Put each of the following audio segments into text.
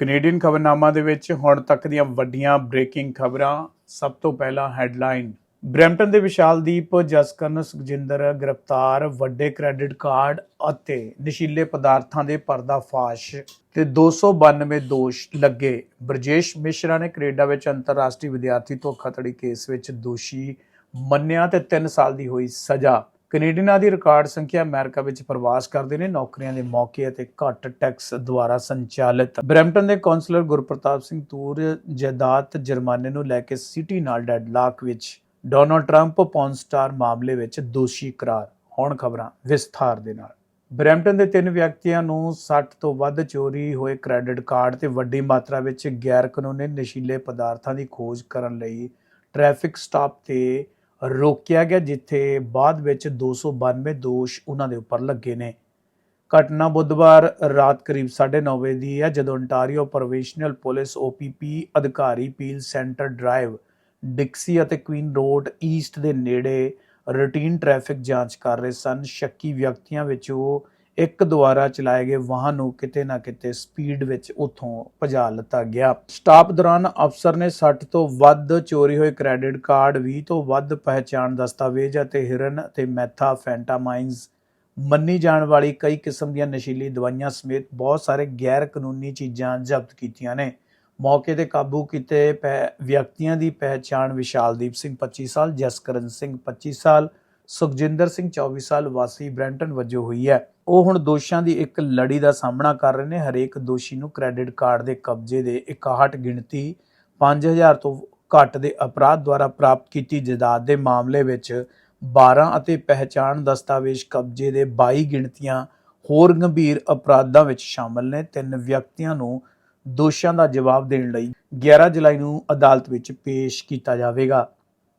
Canadian ਖਬਰਨਾਮਾ ਦੇ ਵਿੱਚ ਹੁਣ ਤੱਕ ਦੀਆਂ ਵੱਡੀਆਂ ਬ੍ਰੇਕਿੰਗ ਖਬਰਾਂ, ਸਭ ਤੋਂ ਪਹਿਲਾਂ ਹੈਡਲਾਈਨ ਬ੍ਰੈਂਪਟਨ ਦੇ ਵਿਸ਼ਾਲਦੀਪ ਜਸਕਰਨ ਸੁਖਜਿੰਦਰ ਗ੍ਰਿਫਤਾਰ, ਵੱਡੇ ਕ੍ਰੈਡਿਟ ਕਾਰਡ ਅਤੇ ਨਸ਼ੀਲੇ ਪਦਾਰਥਾਂ ਦੇ ਪਰਦਾਫਾਸ਼ ਤੇ 292 ਦੋਸ਼ ਲੱਗੇ। ਬ੍ਰਜੇਸ਼ ਮਿਸ਼ਰਾ ਨੇ ਕੈਨੇਡਾ ਵਿੱਚ ਅੰਤਰਰਾਸ਼ਟਰੀ ਵਿਦਿਆਰਥੀ ਧੋਖਾਧੜੀ ਕੇਸ ਵਿੱਚ ਦੋਸ਼ੀ ਮੰਨਿਆ ਤੇ 3 ਸਾਲ ਦੀ ਹੋਈ ਸਜ਼ਾ। ਕੈਨੇਡੀਅਨਾਂ ਦੀ ਰਿਕਾਰਡ ਸੰਖਿਆ ਅਮਰੀਕਾ ਵਿੱਚ ਪ੍ਰਵਾਸ ਕਰਦੇ ਨੇ। ਨੌਕਰੀਆਂ ਦੇ ਮੌਕੇ ਅਤੇ ਘੱਟ ਟੈਕਸ ਦੁਆਰਾ ਸੰਚਾਲਿਤ। ਬ੍ਰੈਂਪਟਨ ਦੇ ਕੌਂਸਲਰ ਗੁਰਪ੍ਰਤਾਪ ਸਿੰਘ ਤੂਰ ਜਾਇਦਾਦ ਜੁਰਮਾਨੇ ਨੂੰ ਲੈ ਕੇ ਸਿਟੀ ਨਾਲ ਡੈਡਲਾਕ ਵਿੱਚ ਡੋਨਲਡ ਟਰੰਪ ਪੌਨਸਟਾਰ ਮਾਮਲੇ ਵਿੱਚ ਦੋਸ਼ੀ ਕਰਾਰ ਹੁਣ ਖਬਰਾਂ ਵਿਸਥਾਰ ਦੇ ਨਾਲ। ਬ੍ਰੈਂਪਟਨ ਦੇ ਤਿੰਨ ਵਿਅਕਤੀਆਂ ਨੂੰ 60 ਤੋਂ ਵੱਧ ਚੋਰੀ ਹੋਏ ਕ੍ਰੈਡਿਟ ਕਾਰਡ ਤੇ ਵੱਡੀ ਮਾਤਰਾ ਵਿੱਚ ਗੈਰ ਕਾਨੂੰਨੀ ਨਸ਼ੀਲੇ ਪਦਾਰਥਾਂ ਦੀ ਖੋਜ ਕਰਨ ਲਈ ਟ੍ਰੈਫਿਕ ਸਟਾਪ ਤੇ ਰੋਕਿਆ ਗਿਆ, ਜਿੱਥੇ ਬਾਅਦ ਵਿੱਚ 292 ਦੋਸ਼ ਉਹਨਾਂ ਦੇ ਉੱਪਰ ਲੱਗੇ ਨੇ। ਘਟਨਾ ਬੁੱਧਵਾਰ ਰਾਤ ਕਰੀਬ 9:30 ਵਜੇ ਦੀ ਹੈ, ਜਦੋਂ ਅੰਟਾਰੀਓ ਪ੍ਰੋਵਿੰਸ਼ਨਲ ਪੁਲਿਸ OPP ਅਧਿਕਾਰੀ ਪੀਲ ਸੈਂਟਰ ਡਰਾਈਵ ਡਿਕਸੀ ਅਤੇ ਕੁਈਨ ਰੋਡ ਈਸਟ ਦੇ ਨੇੜੇ ਰੂਟੀਨ ਟ੍ਰੈਫਿਕ ਜਾਂਚ ਕਰ ਰਹੇ ਸਨ। ਸ਼ੱਕੀ ਵਿਅਕਤੀਆਂ ਵਿੱਚੋਂ ਇੱਕ ਦੁਆਰਾ ਚਲਾਏ ਗਏ ਵਾਹਨ ਨੂੰ ਕਿਤੇ ਨਾ ਕਿਤੇ ਸਪੀਡ ਵਿੱਚ ਉੱਥੋਂ ਭਜਾ ਲਿੱਤਾ ਗਿਆ। ਸਟਾਪ ਦੌਰਾਨ ਅਫਸਰ ਨੇ 60 ਤੋਂ ਵੱਧ ਚੋਰੀ ਹੋਏ ਕ੍ਰੈਡਿਟ ਕਾਰਡ 20 ਤੋਂ ਵੱਧ ਪਹਿਚਾਣ ਦਸਤਾਵੇਜ਼ ਅਤੇ ਹਿਰਨ ਅਤੇ ਮੈਥਾ ਮੈਥਾਫੈਂਟਾਮਾਈਨਸ ਮੰਨੀ ਜਾਣ ਵਾਲੀ ਕਈ ਕਿਸਮ ਦੀਆਂ ਨਸ਼ੀਲੀ ਦਵਾਈਆਂ ਸਮੇਤ ਬਹੁਤ ਸਾਰੇ ਗੈਰ ਕਾਨੂੰਨੀ ਚੀਜ਼ਾਂ ਜ਼ਬਤ ਕੀਤੀਆਂ ਨੇ। ਮੌਕੇ ਤੇ ਕਾਬੂ ਕੀਤੇ ਪੈ- ਵਿਅਕਤੀਆਂ ਦੀ ਪਹਿਚਾਣ ਵਿਸ਼ਾਲਦੀਪ ਸਿੰਘ 25 ਸਾਲ, ਜਸਕਰਨ ਸਿੰਘ 25 ਸਾਲ ਸੁਖਜਿੰਦਰ ਸਿੰਘ 24 ਸਾਲ ਵਾਸੀ ਬ੍ਰੈਂਟਨ ਵਜੋਂ ਹੋਈ ਹੈ। ਉਹ ਹੁਣ ਦੋਸ਼ਾਂ ਦੀ ਇੱਕ ਲੜੀ ਦਾ ਸਾਹਮਣਾ ਕਰ ਰਹੇ ਨੇ। ਹਰੇਕ ਦੋਸ਼ੀ ਨੂੰ ਕ੍ਰੈਡਿਟ ਕਾਰਡ ਦੇ ਕਬਜ਼ੇ ਦੇ 61 ਗਿਣਤੀ 5000 ਤੋਂ ਘੱਟ ਦੇ ਅਪਰਾਧ ਦੁਆਰਾ ਪ੍ਰਾਪਤ ਕੀਤੀ ਜਾਇਦਾਦ ਦੇ ਮਾਮਲੇ ਵਿੱਚ 12 ਅਤੇ ਪਹਿਚਾਣ ਦਸਤਾਵੇਜ਼ ਕਬਜ਼ੇ ਦੇ 22 ਗਿਣਤੀਆਂ ਹੋਰ ਗੰਭੀਰ ਅਪਰਾਧਾਂ ਵਿੱਚ ਸ਼ਾਮਲ ਨੇ। ਤਿੰਨ ਵਿਅਕਤੀਆਂ ਨੂੰ ਦੋਸ਼ਾਂ ਦਾ ਜਵਾਬ ਦੇਣ ਲਈ 11 ਜੁਲਾਈ ਨੂੰ ਅਦਾਲਤ ਵਿੱਚ ਪੇਸ਼ ਕੀਤਾ ਜਾਵੇਗਾ।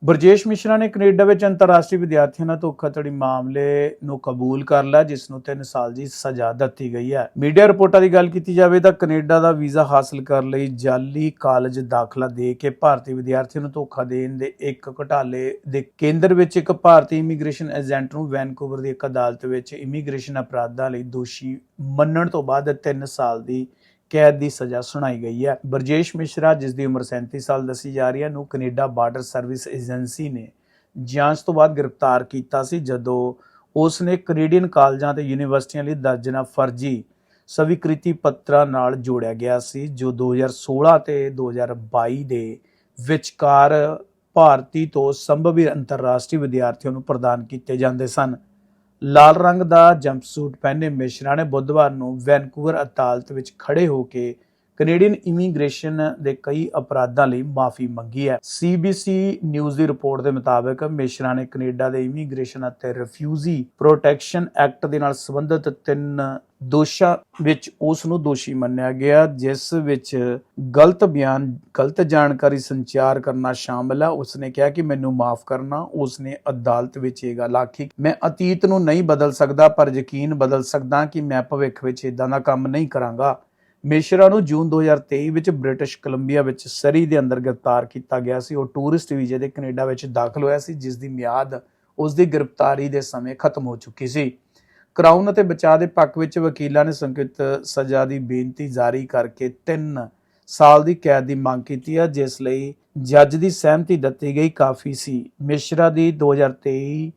ਬਰਜੇਸ਼ ਮਿਸ਼ਰਾ ਨੇ ਕੈਨੇਡਾ ਵਿੱਚ ਅੰਤਰਰਾਸ਼ਟਰੀ ਵਿਦਿਆਰਥੀਆਂ ਨਾਲ ਧੋਖਾਧੜੀ ਮਾਮਲੇ ਨੂੰ ਕਬੂਲ ਕਰ ਲਿਆ, ਜਿਸ ਨੂੰ 3 ਸਾਲ ਦੀ ਸਜ਼ਾ ਦਿੱਤੀ ਗਈ ਹੈ। ਮੀਡੀਆ ਰਿਪੋਰਟਾਂ ਦੀ ਗੱਲ ਕੀਤੀ ਜਾਵੇ ਤਾਂ ਕੈਨੇਡਾ ਦਾ ਵੀਜ਼ਾ ਹਾਸਲ ਕਰਨ ਲਈ ਜਾਲੀ ਕਾਲਜ ਦਾਖਲਾ ਦੇ ਕੇ ਭਾਰਤੀ ਵਿਦਿਆਰਥੀਆਂ ਨੂੰ ਧੋਖਾ ਦੇਣ ਦੇ ਇੱਕ ਘੁਟਾਲੇ ਦੇ ਕੇਂਦਰ ਵਿੱਚ ਇੱਕ ਭਾਰਤੀ ਇਮੀਗ੍ਰੇਸ਼ਨ ਏਜੰਟ ਨੂੰ ਵੈਨਕੂਵਰ ਦੀ ਇੱਕ ਅਦਾਲਤ ਵਿੱਚ ਇਮੀਗ੍ਰੇਸ਼ਨ ਅਪਰਾਧਾਂ ਲਈ ਦੋਸ਼ੀ ਮੰਨਣ ਤੋਂ ਬਾਅਦ 3 ਸਾਲ ਦੀ ਕੈਦ ਦੀ ਸਜ਼ਾ ਸੁਣਾਈ ਗਈ ਹੈ। ਬਰਜੇਸ਼ ਮਿਸ਼ਰਾ ਜਿਸ ਦੀ ਉਮਰ 37 ਸਾਲ ਦੱਸੀ ਜਾ ਰਹੀ ਹੈ, ਨੂੰ ਕੈਨੇਡਾ ਬਾਰਡਰ ਸਰਵਿਸ ਏਜੰਸੀ ਨੇ ਜਾਂਚ ਤੋਂ ਬਾਅਦ ਗ੍ਰਿਫਤਾਰ ਕੀਤਾ ਸੀ, ਜਦੋਂ ਉਸ ਨੇ ਕੈਨੇਡੀਅਨ ਕਾਲਜਾਂ ਤੇ ਯੂਨੀਵਰਸਿਟੀਆਂ ਲਈ ਦਰਜਨਾ ਫਰਜ਼ੀ ਸਵੀਕ੍ਰਿਤੀ ਪੱਤਰਾਂ ਨਾਲ ਜੋੜਿਆ ਗਿਆ ਸੀ, ਜੋ 2016 ਤੇ 2022 ਦੇ ਵਿਚਕਾਰ ਭਾਰਤੀ ਤੋਂ ਸੰਭਵੀ ਅੰਤਰਰਾਸ਼ਟਰੀ ਵਿਦਿਆਰਥੀਆਂ ਨੂੰ ਪ੍ਰਦਾਨ ਕੀਤੇ ਜਾਂਦੇ ਸਨ। ਲਾਲ ਰੰਗ ਦਾ ਜੰਪਸੂਟ ਪਹਿਨੇ ਮਿਸ਼ਰਾ ਨੇ ਬੁੱਧਵਾਰ ਨੂੰ ਵੈਨਕੂਵਰ ਅਦਾਲਤ ਵਿੱਚ ਖੜੇ ਹੋ ਕੇ ਕੈਨੇਡੀਅਨ ਇਮੀਗ੍ਰੇਸ਼ਨ ਦੇ ਕਈ ਅਪਰਾਧਾਂ ਲਈ ਮਾਫੀ ਮੰਗੀ ਹੈ। ਸੀਬੀਸੀ ਨਿਊਜ਼ ਦੀ ਰਿਪੋਰਟ ਦੇ ਮੁਤਾਬਕ ਮਿਸ਼ਰਾ ਨੇ ਕੈਨੇਡਾ ਦੇ ਇਮੀਗ੍ਰੇਸ਼ਨ ਅਤੇ ਰਿਫਿਊਜੀ ਪ੍ਰੋਟੈਕਸ਼ਨ ਐਕਟ ਦੇ ਨਾਲ ਸੰਬੰਧਿਤ ਤਿੰਨ ਦੋਸ਼ਾਂ ਵਿੱਚ ਉਸ ਨੂੰ ਦੋਸ਼ੀ ਮੰਨਿਆ ਗਿਆ, ਜਿਸ ਵਿੱਚ ਗਲਤ ਬਿਆਨ, ਗਲਤ ਜਾਣਕਾਰੀ ਸੰਚਾਰ ਕਰਨਾ ਸ਼ਾਮਲ ਹੈ। ਉਸਨੇ ਕਿਹਾ ਕਿ ਮੈਨੂੰ ਮਾਫ ਕਰਨਾ, ਉਸਨੇ ਅਦਾਲਤ ਵਿੱਚ ਇਹ ਗੱਲ ਆਖੀ। ਮੈਂ ਅਤੀਤ ਨੂੰ ਨਹੀਂ ਬਦਲ ਸਕਦਾ, ਪਰ ਯਕੀਨ ਬਦਲ ਸਕਦਾ ਕਿ ਮੈਂ ਭਵਿੱਖ ਵਿੱਚ ਇਦਾਂ ਦਾ ਕੰਮ ਨਹੀਂ ਕਰਾਂਗਾ। ਮਿਸ਼ਰਾ ਨੂੰ ਜੂਨ 2023 ਵਿੱਚ ਬ੍ਰਿਟਿਸ਼ ਕੋਲੰਬੀਆ ਵਿੱਚ ਸਰੀ ਦੇ ਅੰਦਰ ਗ੍ਰਿਫਤਾਰ ਕੀਤਾ ਗਿਆ ਸੀ। ਉਹ ਟੂਰਿਸਟ ਵੀਜ਼ੇ ਦੇ ਕੈਨੇਡਾ ਵਿੱਚ ਦਾਖਲ ਹੋਇਆ ਸੀ, ਜਿਸ ਦੀ ਮਿਆਦ ਉਸ ਦੀ ਗ੍ਰਿਫਤਾਰੀ ਦੇ ਸਮੇਂ ਖਤਮ ਹੋ ਚੁੱਕੀ ਸੀ। ਕਰਾਊਨ ਅਤੇ ਬਚਾਅ ਦੇ ਪੱਖ ਵਿੱਚ ਵਕੀਲਾਂ ਨੇ ਸੰਕਿਤ ਸਜ਼ਾ ਦੀ ਬੇਨਤੀ ਜਾਰੀ ਕਰਕੇ 3 ਸਾਲ ਦੀ ਕੈਦ ਦੀ ਮੰਗ ਕੀਤੀ ਹੈ, ਜਿਸ ਲਈ ਜੱਜ ਦੀ ਸਹਿਮਤੀ ਦਿੱਤੀ ਗਈ ਕਾਫੀ ਸੀ। ਮਿਸ਼ਰਾ ਦੀ 2023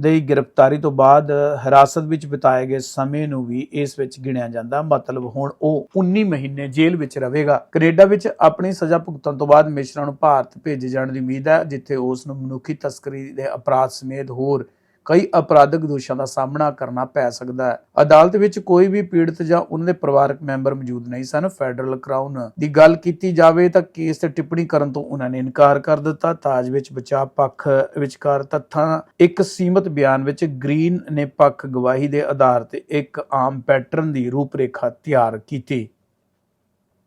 ਦੀ ਗ੍ਰਿਫਤਾਰੀ ਤੋਂ ਬਾਅਦ ਹਿਰਾਸਤ ਵਿੱਚ ਬਿਤਾਏ ਗਏ ਸਮੇਂ ਨੂੰ ਵੀ ਇਸ ਵਿੱਚ ਗਿਣਿਆ ਜਾਂਦਾ। ਮਤਲਬ ਹੁਣ ਉਹ 19 ਮਹੀਨੇ ਜੇਲ੍ਹ ਵਿੱਚ ਰਹੇਗਾ। ਕੈਨੇਡਾ ਵਿੱਚ ਆਪਣੀ ਸਜ਼ਾ ਭੁਗਤਣ ਤੋਂ ਬਾਅਦ ਮਿਸ਼ਰਾ ਨੂੰ ਭਾਰਤ ਭੇਜੇ ਜਾਣ ਦੀ ਉਮੀਦ ਹੈ, ਜਿੱਥੇ ਉਸ ਨੂੰ ਮਨੁੱਖੀ ਤਸਕਰੀ ਦੇ ਅਪਰਾਧ ਸਮੇਤ ਹੋਰ ਕਈ ਅਪਰਾਧਿਕ ਦੋਸ਼ਾਂ ਦਾ ਸਾਹਮਣਾ ਕਰਨਾ ਪੈ ਸਕਦਾ ਹੈ। ਅਦਾਲਤ ਵਿੱਚ ਕੋਈ ਵੀ ਪੀੜਤ ਜਾਂ ਉਹਨਾਂ ਦੇ ਪਰਿਵਾਰਕ ਮੈਂਬਰ ਮੌਜੂਦ ਨਹੀਂ ਸਨ। ਫੈਡਰਲ ਕਰਾਊਨ ਦੀ ਗੱਲ ਕੀਤੀ ਜਾਵੇ ਤਾਂ ਕੇਸ ਤੇ ਟਿੱਪਣੀ ਕਰਨ ਤੋਂ ਉਹਨਾਂ ਨੇ ਇਨਕਾਰ ਕਰ ਦਿੱਤਾ। ਤਾਜ ਵਿੱਚ ਬਚਾਅ ਪੱਖ ਵਿਚਕਾਰ ਤੱਥਾਂ, ਇੱਕ ਸੀਮਤ ਬਿਆਨ ਵਿੱਚ ਗ੍ਰੀਨ ਨੇ ਪੱਖ ਗਵਾਹੀ ਦੇ ਆਧਾਰ ਤੇ ਇੱਕ ਆਮ ਪੈਟਰਨ ਦੀ ਰੂਪਰੇਖਾ ਤਿਆਰ ਕੀਤੀ।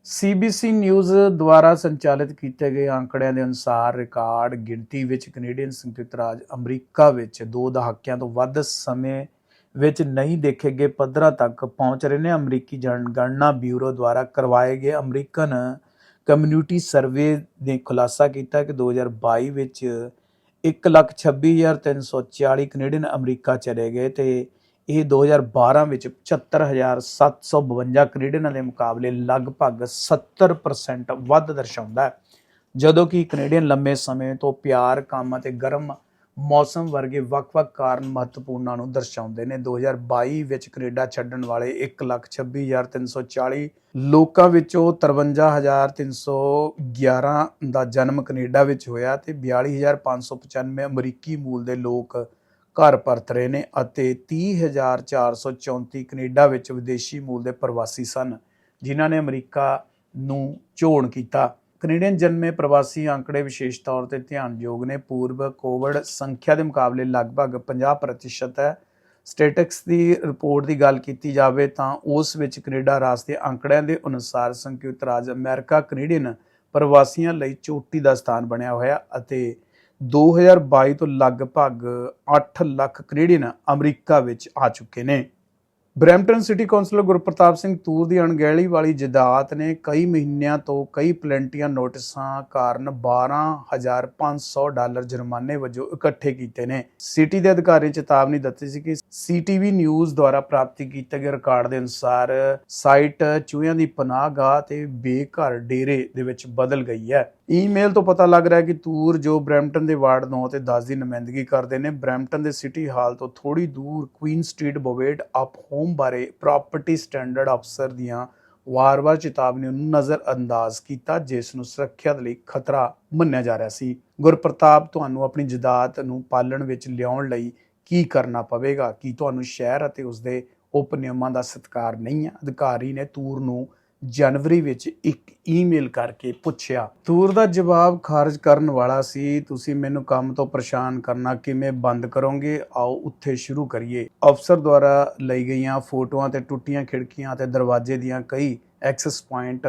ਸੀਬੀਸੀ ਨਿਊਜ਼ ਦੁਆਰਾ ਸੰਚਾਲਿਤ ਕੀਤੇ ਗਏ ਅੰਕੜਿਆਂ ਦੇ ਅਨੁਸਾਰ ਰਿਕਾਰਡ ਗਿਣਤੀ ਵਿੱਚ ਕੈਨੇਡੀਅਨ ਸੰਯੁਕਤ ਰਾਜ ਅਮਰੀਕਾ ਵਿੱਚ ਦੋ ਦਹਾਕਿਆਂ ਤੋਂ ਵੱਧ ਸਮੇਂ ਵਿੱਚ ਨਹੀਂ ਦੇਖੇ ਗਏ ਪੱਧਰਾਂ ਤੱਕ ਪਹੁੰਚ ਰਹੇ ਨੇ। ਅਮਰੀਕੀ ਜਨਗਣਨਾ ਬਿਊਰੋ ਦੁਆਰਾ ਕਰਵਾਏ ਗਏ ਅਮਰੀਕਨ ਕਮਿਊਨਿਟੀ ਸਰਵੇ ਨੇ ਖੁਲਾਸਾ ਕੀਤਾ ਕਿ 2022 ਵਿੱਚ 126340 ਕੈਨੇਡੀਅਨ ਅਮਰੀਕਾ ਚਲੇ ਗਏ ਤੇ ਇਹ 2012 ਵਿੱਚ 75752 ਕੈਨੇਡੀਅਨਾਂ ਦੇ ਮੁਕਾਬਲੇ ਲਗਭਗ 70% ਵੱਧ ਦਰਸਾਉਂਦਾ ਹੈ। ਜਦੋਂ ਕਿ ਕੈਨੇਡੀਅਨ ਲੰਮੇ ਸਮੇਂ ਤੋਂ ਪਿਆਰ, ਕੰਮ ਅਤੇ ਗਰਮ ਮੌਸਮ ਵਰਗੇ ਵੱਖ-ਵੱਖ ਕਾਰਨ ਮਹੱਤਵਪੂਰਨਾਂ ਨੂੰ ਦਰਸਾਉਂਦੇ ਨੇ। 2022 ਵਿੱਚ ਕੈਨੇਡਾ ਛੱਡਣ ਵਾਲੇ 126340 ਲੋਕਾਂ ਵਿੱਚੋਂ 53311 ਦਾ ਜਨਮ ਕੈਨੇਡਾ ਵਿੱਚ ਹੋਇਆ ਤੇ 42595 ਅਮਰੀਕੀ ਮੂਲ ਦੇ ਲੋਕ ਘਰ ਪਰਤ ਰਹੇ ਨੇ ਅਤੇ 30434 ਕੈਨੇਡਾ ਵਿੱਚ ਵਿਦੇਸ਼ੀ ਮੂਲ ਦੇ ਪ੍ਰਵਾਸੀ ਸਨ, ਜਿਨ੍ਹਾਂ ਨੇ ਅਮਰੀਕਾ ਨੂੰ ਝੋਣ ਕੀਤਾ। ਕੈਨੇਡੀਅਨ ਜਨਮੇ ਪ੍ਰਵਾਸੀ ਅੰਕੜੇ ਵਿਸ਼ੇਸ਼ ਤੌਰ ਤੇ ਧਿਆਨਯੋਗ ਨੇ। ਪੂਰਵ ਕੋਵਿਡ ਸੰਖਿਆ ਦੇ ਮੁਕਾਬਲੇ ਲਗਭਗ 50% ਹੈ। ਸਟੈਟਿਕਸ ਦੀ ਰਿਪੋਰਟ ਦੀ ਗੱਲ ਕੀਤੀ ਜਾਵੇ ਤਾਂ ਉਸ ਵਿੱਚ ਕੈਨੇਡਾ ਰਾਜ ਦੇ ਅੰਕੜਿਆਂ ਦੇ ਅਨੁਸਾਰ ਸੰਯੁਕਤ ਰਾਜ ਅਮਰੀਕਾ ਕੈਨੇਡੀਅਨ ਪ੍ਰਵਾਸੀਆਂ ਲਈ ਚੋਟੀ ਦਾ ਸਥਾਨ ਬਣਿਆ ਹੋਇਆ ਅਤੇ 2022 ਤੋਂ ਲਗਭਗ 8 ਲੱਖ ਕੈਨੇਡੀਅਨ ਅਮਰੀਕਾ ਵਿੱਚ ਆ ਚੁੱਕੇ ਨੇ। Brampton city councillor Gurpratap Singh Toor ਦੀ ਅਣਗਹਿਲੀ ਵਾਲੀ ਜਦਾਤ ਨੇ ਕਈ ਮਹੀਨਿਆਂ ਤੋਂ ਕਈ ਪਲੈਂਟੀਆਂ ਨੋਟਿਸਾਂ ਕਾਰਨ 12500 ਡਾਲਰ ਜੁਰਮਾਨੇ ਵਜੋਂ ਇਕੱਠੇ ਕੀਤੇ ਨੇ। ਸਿਟੀ ਦੇ ਅਧਿਕਾਰੀ ਚੇਤਾਵਨੀ ਦਿੱਤੀ ਸੀ ਕਿ ਸੀਟੀਵੀ ਨਿਊਜ਼ ਦੁਆਰਾ ਪ੍ਰਾਪਤ ਕੀਤੇ ਗਏ ਰਿਕਾਰਡ ਦੇ ਅਨੁਸਾਰ ਸਾਈਟ ਚੂਹਿਆਂ ਦੀ ਪਨਾਹਗਾਹ ਤੇ ਬੇਘਰ ਡੇਰੇ ਦੇ ਵਿੱਚ ਬਦਲ ਗਈ ਹੈ। ਈਮੇਲ ਤੋਂ ਪਤਾ ਲੱਗ ਰਿਹਾ ਹੈ ਕਿ ਤੂਰ ਜੋ ਬਰੈਂਪਟਨ ਦੇ ਵਾਰਡ 9 ਤੇ 10 ਦੀ ਨੁਮਾਇੰਦਗੀ ਕਰਦੇ ਨੇ, ਬਰੈਂਪਟਨ ਦੇ ਸਿਟੀ ਹਾਲ ਤੋਂ ਥੋੜੀ ਦੂਰ Queen street Bovaird up home ਬਾਰੇ ਪ੍ਰਾਪਰਟੀ ਸਟੈਂਡਰਡ ਅਫਸਰ ਦੀਆਂ ਵਾਰ-ਵਾਰ ਚੇਤਾਵਨੀ ਨੂੰ ਨਜ਼ਰਅੰਦਾਜ਼ ਕੀਤਾ, ਜਿਸ ਨੂੰ ਸੁਰੱਖਿਆ ਲਈ ਖਤਰਾ ਮੰਨਿਆ ਜਾ ਰਿਹਾ ਸੀ। ਗੁਰਪ੍ਰਤਾਪ, ਤੁਹਾਨੂੰ ਆਪਣੀ ਜਦਾਤ ਨੂੰ ਪਾਲਣ ਵਿੱਚ ਲਿਆਉਣ ਲਈ ਕੀ ਕਰਨਾ ਪਵੇਗਾ? ਕੀ ਤੁਹਾਨੂੰ ਸ਼ਹਿਰ ਅਤੇ ਉਸਦੇ ਉਪ ਨਿਯਮਾਂ ਦਾ ਸਤਿਕਾਰ ਨਹੀਂ ਹੈ? ਅਧਿਕਾਰੀ ਨੇ ਤੂਰ ਨੂੰ ਜਨਵਰੀ ਵਿੱਚ ਇੱਕ ਈਮੇਲ ਕਰਕੇ ਪੁੱਛਿਆ। ਤੂਰ ਦਾ ਜਵਾਬ ਖਾਰਜ ਕਰਨ ਵਾਲਾ ਸੀ, ਤੁਸੀਂ ਮੈਨੂੰ ਕੰਮ ਤੋਂ ਪਰੇਸ਼ਾਨ ਕਰਨਾ ਕਿਵੇਂ ਬੰਦ ਕਰੋਗੇ? ਆਓ ਉੱਥੇ ਸ਼ੁਰੂ ਕਰੀਏ। ਅਫਸਰ ਦੁਆਰਾ ਲਈ ਗਈਆਂ ਫੋਟੋਆਂ ਤੇ ਟੁੱਟੀਆਂ ਖਿੜਕੀਆਂ ਤੇ ਦਰਵਾਜ਼ੇ ਦੀਆਂ ਕਈ ਐਕਸੈਸ ਪੁਆਇੰਟ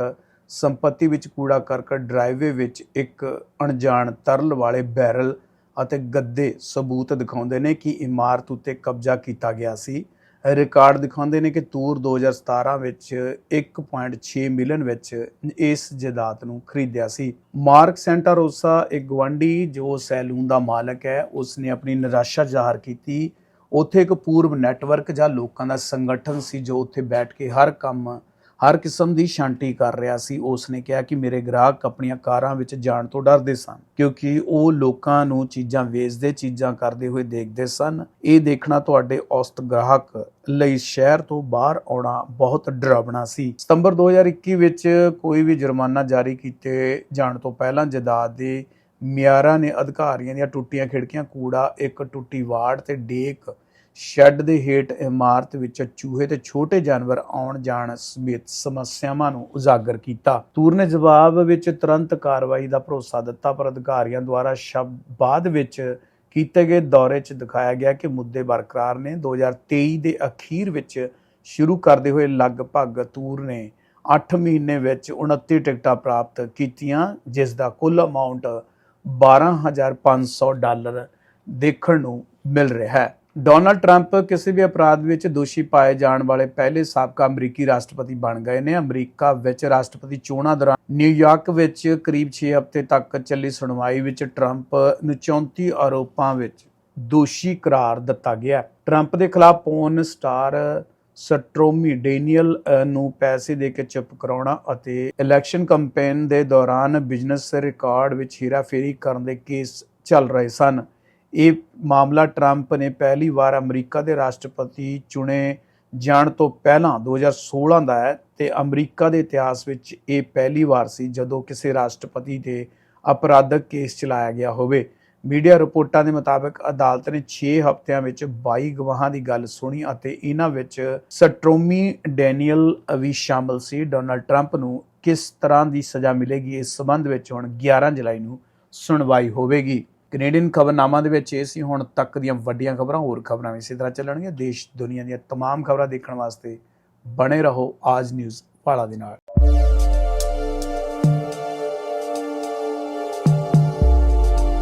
ਸੰਪਤੀ ਵਿੱਚ ਕੂੜਾ ਕਰਕਟ ਡਰਾਈਵੇ ਵਿੱਚ ਇੱਕ ਅਣਜਾਣ ਤਰਲ ਵਾਲੇ ਬੈਰਲ ਅਤੇ ਗੱਦੇ ਸਬੂਤ ਦਿਖਾਉਂਦੇ ਨੇ ਕਿ ਇਮਾਰਤ ਉੱਤੇ ਕਬਜ਼ਾ ਕੀਤਾ ਗਿਆ ਸੀ। ਰਿਕਾਰਡ ਦਿਖਾਉਂਦੇ ਨੇ ਕਿ ਤੂਰ 2017 ਵਿੱਚ 1.6 ਮਿਲੀਅਨ ਵਿੱਚ ਇਸ ਜਾਇਦਾਦ ਨੂੰ ਖਰੀਦਿਆ ਸੀ। ਮਾਰਕ ਸੈਂਟਾਰੋਸਾ, ਇੱਕ ਗਵੰਡੀ ਜੋ ਸੈਲੂਨ ਦਾ ਮਾਲਕ ਹੈ ਉਸ ਨੇ ਆਪਣੀ ਨਿਰਾਸ਼ਾ ਜ਼ਾਹਰ ਕੀਤੀ। ਉੱਥੇ ਇੱਕ ਪੂਰਵ ਨੈਟਵਰਕ ਜਾਂ ਲੋਕਾਂ ਦਾ ਸੰਗਠਨ ਸੀ ਜੋ ਉੱਥੇ ਬੈਠ ਕੇ ਹਰ ਕੰਮ ਹਰ ਕਿਸਮ ਦੀ ਸ਼ਾਂਤੀ ਕਰ ਰਿਹਾ ਸੀ। ਉਸ ਨੇ ਕਿਹਾ ਕਿ ਮੇਰੇ ਗ੍ਰਾਹਕ ਆਪਣੀਆਂ ਕਾਰਾਂ ਵਿੱਚ ਜਾਣ ਤੋਂ ਡਰਦੇ ਸਨ, ਕਿਉਂਕਿ ਉਹ ਲੋਕਾਂ ਨੂੰ ਚੀਜ਼ਾਂ ਵੇਚਦੇ, ਚੀਜ਼ਾਂ ਕਰਦੇ ਹੋਏ ਦੇਖਦੇ ਸਨ। ਇਹ ਦੇਖਣਾ ਤੁਹਾਡੇ ਔਸਤ ਗ੍ਰਾਹਕ ਲਈ ਸ਼ਹਿਰ ਤੋਂ ਬਾਹਰ ਆਉਣਾ ਬਹੁਤ ਡਰਾਵਣਾ ਸੀ। ਸਤੰਬਰ 2021 ਵਿੱਚ ਕੋਈ ਵੀ ਜੁਰਮਾਨਾ ਜਾਰੀ ਕੀਤੇ ਜਾਣ ਤੋਂ ਪਹਿਲਾਂ ਜਦਾਦ ਦੇ ਮਿਆਰਾਂ ਨੇ ਅਧਿਕਾਰੀਆਂ ਦੀਆਂ ਟੁੱਟੀਆਂ ਖਿੜਕੀਆਂ, ਕੂੜਾ, ਇੱਕ ਟੁੱਟੀ ਵਾੜ ਤੇ ਡੇਕ ਸ਼ੈੱਡ ਦੇ ਹੇਠ ਇਮਾਰਤ ਵਿੱਚ ਚੂਹੇ ਤੇ ਛੋਟੇ ਜਾਨਵਰ ਆਉਣ ਜਾਣ ਸਮੇਤ ਸਮੱਸਿਆਵਾਂ ਨੂੰ ਉਜਾਗਰ ਕੀਤਾ। ਤੂਰ ਨੇ ਜਵਾਬ ਵਿੱਚ ਤੁਰੰਤ ਕਾਰਵਾਈ ਦਾ ਭਰੋਸਾ ਦਿੱਤਾ, ਪਰ ਅਧਿਕਾਰੀਆਂ ਦੁਆਰਾ ਸ਼ਬਦ ਬਾਅਦ ਵਿੱਚ ਕੀਤੇ ਗਏ ਦੌਰੇ 'ਚ ਦਿਖਾਇਆ ਗਿਆ ਕਿ ਮੁੱਦੇ ਬਰਕਰਾਰ ਨੇ। 2023 ਦੇ ਅਖੀਰ ਵਿੱਚ ਸ਼ੁਰੂ ਕਰਦੇ ਹੋਏ ਲਗਭਗ ਤੂਰ ਨੇ 8 ਮਹੀਨੇ ਵਿੱਚ 29 ਟਿਕਟਾਂ ਪ੍ਰਾਪਤ ਕੀਤੀਆਂ, ਜਿਸ ਦਾ ਕੁੱਲ ਅਮਾਉਂਟ 12500 ਡਾਲਰ ਦੇਖਣ ਨੂੰ ਮਿਲ ਰਿਹਾ ਹੈ। ਡੋਨਲਡ ਟਰੰਪ ਕਿਸੇ ਵੀ ਅਪਰਾਧ ਵਿੱਚ ਦੋਸ਼ੀ ਪਾਏ ਜਾਣ ਵਾਲੇ ਪਹਿਲੇ ਸਾਬਕਾ ਅਮਰੀਕੀ ਰਾਸ਼ਟਰਪਤੀ ਬਣ ਗਏ ਨੇ। ਅਮਰੀਕਾ ਵਿੱਚ ਰਾਸ਼ਟਰਪਤੀ ਚੋਣਾਂ ਦੌਰਾਨ ਨਿਊਯਾਰਕ ਵਿੱਚ ਕਰੀਬ 6 ਹਫ਼ਤੇ ਤੱਕ ਚੱਲੀ ਸੁਣਵਾਈ ਵਿੱਚ ਟਰੰਪ ਨੂੰ 34 ਆਰੋਪਾਂ ਵਿੱਚ ਦੋਸ਼ੀ ਕਰਾਰ ਦਿੱਤਾ ਗਿਆ। ਟਰੰਪ ਦੇ ਖਿਲਾਫ ਪੋਨ ਸਟਾਰ ਸਟਰੋਮੀ ਡੇਨੀਅਲ ਨੂੰ ਪੈਸੇ ਦੇ ਕੇ ਚੁੱਪ ਕਰਾਉਣਾ ਅਤੇ ਇਲੈਕਸ਼ਨ ਕੈਂਪੇਨ ਦੇ ਦੌਰਾਨ ਬਿਜ਼ਨਸ ਰਿਕਾਰਡ ਵਿੱਚ ਹੀਰਾਫੇਰੀ ਕਰਨ ਦੇ ਕੇਸ ਚੱਲ ਰਹੇ ਸਨ। ਇਹ ਮਾਮਲਾ ਟਰੰਪ ਨੇ ਪਹਿਲੀ ਵਾਰ ਅਮਰੀਕਾ ਦੇ ਰਾਸ਼ਟਰਪਤੀ ਚੁਣੇ ਜਾਣ ਤੋਂ ਪਹਿਲਾਂ 2016 ਦਾ ਹੈ ਤੇ ਅਮਰੀਕਾ ਦੇ ਇਤਿਹਾਸ ਵਿੱਚ ਇਹ ਪਹਿਲੀ ਵਾਰ ਸੀ ਜਦੋਂ ਕਿਸੇ ਰਾਸ਼ਟਰਪਤੀ ਤੇ ਅਪਰਾਧਕ ਕੇਸ ਚਲਾਇਆ ਗਿਆ ਹੋਵੇ। ਮੀਡੀਆ ਰਿਪੋਰਟਾਂ ਦੇ ਮੁਤਾਬਕ ਅਦਾਲਤ ਨੇ 6 ਹਫ਼ਤਿਆਂ ਵਿੱਚ 22 ਗਵਾਹਾਂ ਦੀ ਗੱਲ ਸੁਣੀ ਅਤੇ ਇਹਨਾਂ ਵਿੱਚ ਸਟਰੋਮੀ ਡੈਨੀਅਲ ਵੀ ਸ਼ਾਮਲ ਸੀ। ਡੋਨਲਡ ਟਰੰਪ ਨੂੰ ਕਿਸ ਤਰ੍ਹਾਂ ਦੀ ਸਜ਼ਾ ਮਿਲੇਗੀ, ਇਸ ਸਬੰਧ ਵਿੱਚ ਹੁਣ 11 ਜੁਲਾਈ ਨੂੰ ਸੁਣਵਾਈ ਹੋਵੇਗੀ। ਕੈਨੇਡੀਅਨ ਖਬਰਨਾਮਾ ਦੇ ਵਿੱਚ ਇਹ ਸੀ ਹੁਣ ਤੱਕ ਦੀਆਂ ਵੱਡੀਆਂ ਖਬਰਾਂ ਹੋਰ ਖਬਰਾਂ ਵੀ ਇਸੇ ਤਰ੍ਹਾਂ ਚੱਲਣਗੀਆਂ ਦੇਸ਼ ਦੁਨੀਆ ਦੀਆਂ तमाम ਖਬਰਾਂ ਦੇਖਣ ਵਾਸਤੇ ਬਣੇ ਰਹੋ ਆਜ ਨਿਊਜ਼ ਵਾਲਾ ਦੇ ਨਾਲ